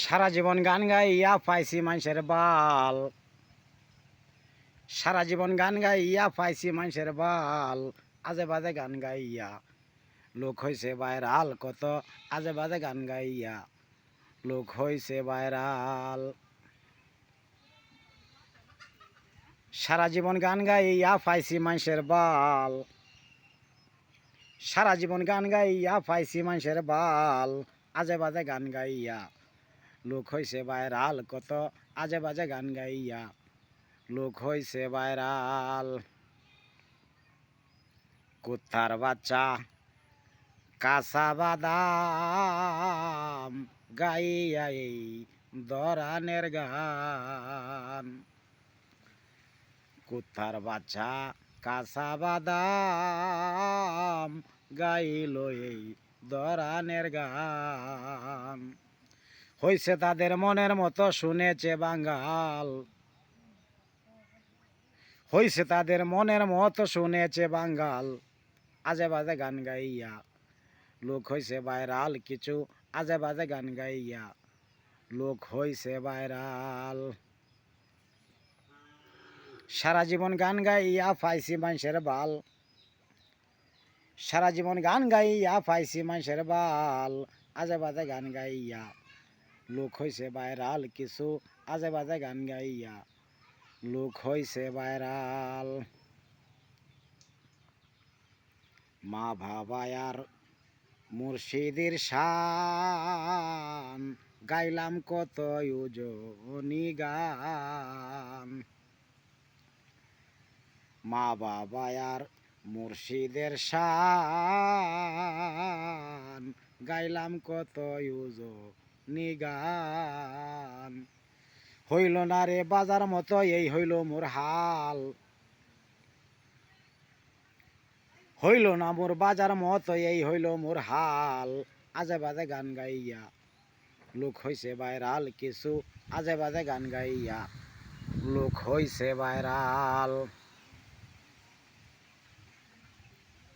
সারা জীবন গান গাইয়া পাইছি মানুষের বাল। সারা জীবন গান গাইয়া পাইছি মানুষের বাল। আজে বাজে গান গাইয়া। লোক হইছে বাইরাল কত আজে বাজে গান গাইয়া। লোক হইছে বাইরাল সারা জীবন গান গাইয়া পাইছি মানুষের বাল। সারা জীবন গান গাইয়া পাইছি মানুষের বাল। আজে বাজে গান গাইয়া। লোক হইছে বাইরাল কত আজে বাজে গান গাইয়া লোক হইছে বাইরাল কুত্তার বাচ্চা কাঁচা বাদাম গাইয়া এই দরানের গান কুত্তার বাচ্চা কাঁচা বাদাম গাইল এই দরানের গান হইছে তাদের মনের মতো শুনেছে বাঙ্গাল। হইছে তাদের মনের মতো শুনেছে বাঙ্গাল। আজে বাজে গান গাইয়া লোক হইছে বাইরাল কিছু আজে বাজে গান গাইয়া লোক হইছে বাইরাল সারা জীবন গান গাইয়া পাইছি মানুষের বাল। সারা জীবন গান গাইয়া পাইছি মানুষের বাল। আজে বাজে গান গাইয়া লোক হইছে বাইরাল, কিছু আজে বাজে গান গাইয়া। লোক হইছে বাইরাল। মা ভাবায়ার মুর্শিদের শান, গাইলাম কত উজনি গান। মা বাবায়ার মুর্শিদের শান, গাইলাম কত উজনি গান হইল না রে বাজার মতো, এই হইল মোর হাল। হইল না মোর বাজার মতো, এই হইল মোর হাল। আজে বাজে গান গাইয়া, লোক হইছে বাইরাল কিছু। আজে বাজে গান গাইয়া, লোক হইছে বাইরাল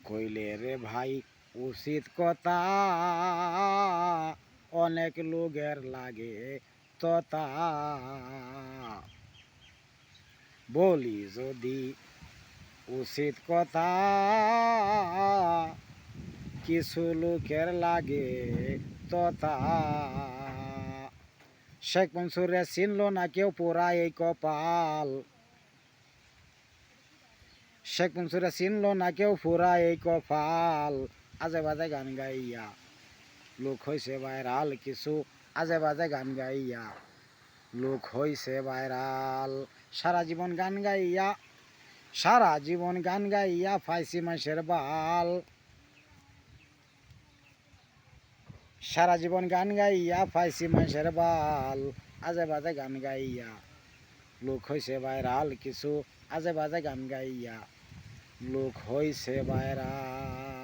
কইলে রে ভাই, উচিত কথা। অনেক লোকের লাগে ততা বলি যদি উচিত কথা, কিছু লোকের লাগে ততা শেখ মনসুরে চিনল না কেউ পোড়া এই কপাল? শেখ মনসুরে চিনল না কেউ পোড়া এই কপাল? আজে বাজে গান গাইয়া লোক হইছে বাইরাল, কিছু আজে বাজে গান গাইয়া। লোক হইছে বাইরাল, সারা জীবন গান গাইয়া, সারা জীবন গান গাইয়া ফাইসি মাসের বাল। সারা জীবন গান গাইয়া ফাইসি মাসের বাল আজে বাজে গান গাইয়া। লোক হইছে বাইরাল, কিছু আজে বাজে গান গাইয়া। লোক হইছে বাইরাল।